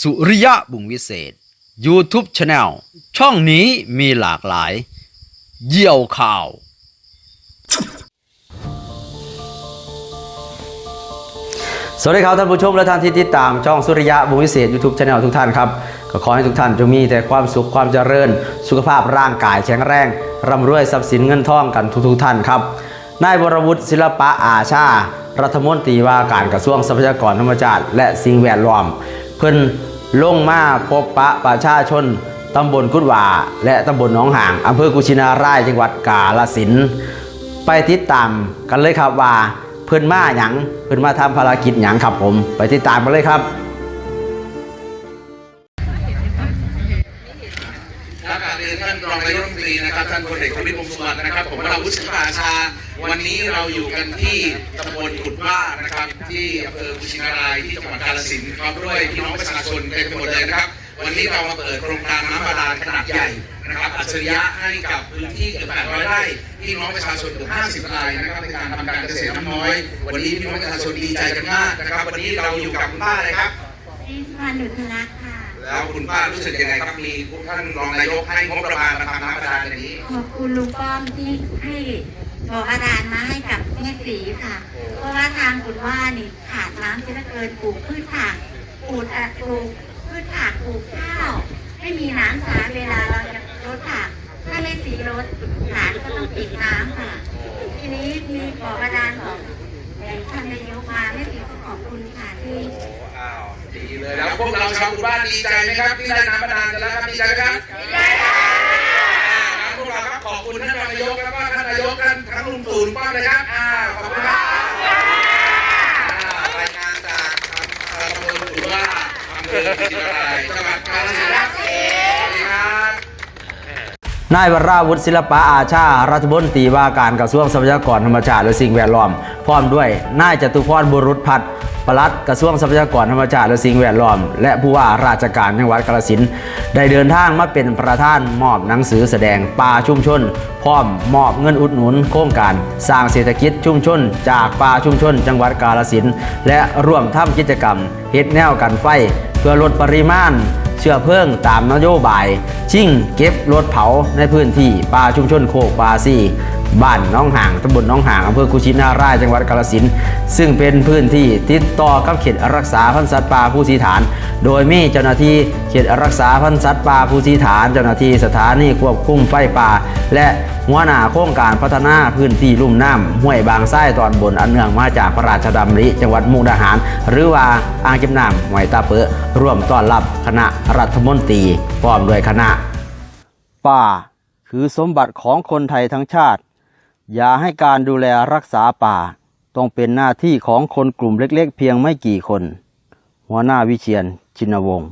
สุริยะบุงวิเศษ YouTube Channel ช่องนี้มีหลากหลาย เยี่ยวข่าว สวัสดีครับท่านผู้ชมและท่านที่ติดตามช่องสุริยะบุงวิเศษ YouTube Channel ทุกท่านครับ ก็ขอให้ทุกท่านจงมีแต่ความสุขความเจริญ สุขภาพร่างกายแข็งแรงร่ำรวยทรัพย์สินเงินทองกันทุกๆท่านครับนายบรวุฒิศิลปะอาชา รัฐมนตรีว่าการกระทรวงทรัพยากรธรรมชาติและสิ่งแวดล้อม พิ่นลงมาพบปะประชาชนตำบลกุดว่าและตำบลหนองห่างอำเภอกุชินารายจังหวัดกาฬสินธุ์ไปติดตามกันเลยครับว่าเพื่อนมาหยังเพื่อนมาทำภารกิจหยังครับผม ไปติดตามกันเลยครับ ครับการเรียนท่านรองนายกรัฐมนตรีนะครับท่านพลเอกประวิตรวงษ์สุวรรณนะครับผมวราวุฒิศิลปาชา วันนี้เราอยู่กันที่ตำบลกุดว่านะครับ ที่อำเภอกุชินารายที่จังหวัดกาฬสินธุ์ครับด้วยพี่น้องประชาชนเต็มไปหมดเลยนะครับ วันนี้เรามาเปิดโครงการน้ำบาดาลขนาดใหญ่นะครับอัจฉริยะให้กับพื้นที่เกือบ800ไร่พี่น้องประชาชนเกือบ50รายนะครับในการทำการเกษตรน้ำน้อย วันนี้พี่น้องประชาชนดีใจกันมากนะครับ วันนี้เราอยู่กับคุณป้าเลยครับที่พันธุทลักษ์ค่ะ แล้วคุณป้ารู้สึกยังไงครับมีท่านรองนายกให้งบประมาณมาทำน้ำบาดาลอย่างนี้ ขอบคุณลุงป้อมที่ให้บอกอาดานมาให้กับแม่สีค่ะ เพราะว่าทางกุดว่านี่ขาดน้ำที่เหลือเกินปลูกพืชผักปลูกอะปลูกพืชผักปลูกข้าว ไม่มีน้ำใช้เวลาเราจะรดผักถ้าไม่สีรดฐานก็ต้องปิดน้ำค่ะ ทีนี้มีบอกอาดานของท่านนายกมาแม่สีก็ขอบคุณค่ะที่ ดีเลยแล้วพวกเราชาวหมู่บ้านดีใจไหมครับที่ได้น้ำบาดาลกันแล้วครับดีใจไหมครับดีใจครับพวกเราครับขอบคุณท่านรองนายกแล้วก็ท่านนายกท่านทั้งลุงตู่ลุงป้อมเลยครับอ่าขอบคุณครับอ่ารายงานจากตำบลหรือว่าอำเภอจิตรายจังหวัดกาฬสินธุ์ครับสวัสดีครับ นายวราวุฒิศิลปะอาชา รัฐมนตรีว่าการกระทรวงทรัพยากรธรรมชาติและสิ่งแวดล้อม พร้อมด้วยนายจตุพรบุรุษพัฒน์ปลัดกระทรวงทรัพยากรธรรมชาติและสิ่งแวดล้อม และผู้ว่าราชการจังหวัดกาฬสินธุ์ได้เดินทางมาเป็นประธานมอบหนังสือแสดงป่าชุมชน พร้อมมอบเงินอุดหนุนโครงการ สร้างเศรษฐกิจชุมชน จากป่าชุมชน จังหวัดกาฬสินธุ์และร่วมทำกิจกรรมเฮ็ดแนวกันไฟ เพื่อลดปริมาณ เชื้อเพลิงตามนโยบาย ชิ่งเก็บรถเผาในพื้นที่ป่าชุมชนโคกป่าซี บ้านน้องห่างตำบลน้องห่างอำเภอกุชินารายจังหวัดกาฬสินธุ์ซึ่งเป็นพื้นที่ติดต่อกับเขตรักษาพันธุ์สัตว์ป่าภูสีฐาน โดยมีเจ้าหน้าที่เขตรักษาพันธุ์สัตว์ป่าภูสีฐาน เจ้าหน้าที่สถานีควบคุมไฟป่า และหัวหน้าโครงการพัฒนาพื้นที่ลุ่มน้ำห้วยบางไส้ตอนบนอันเนื่องมาจากพระราชดำริจังหวัดมุกดาหาร หรือว่าอ่างเก็บน้ำห้วยตาเปอะร่วมต้อนรับคณะรัฐมนตรีพร้อมด้วยคณะ ป่าคือสมบัติของคนไทยทั้งชาติ อย่าให้การดูแลรักษาป่า ต้องเป็นหน้าที่ของคนกลุ่มเล็กๆ เพียงไม่กี่คน หัวหน้าวิเชียนชินวงศ์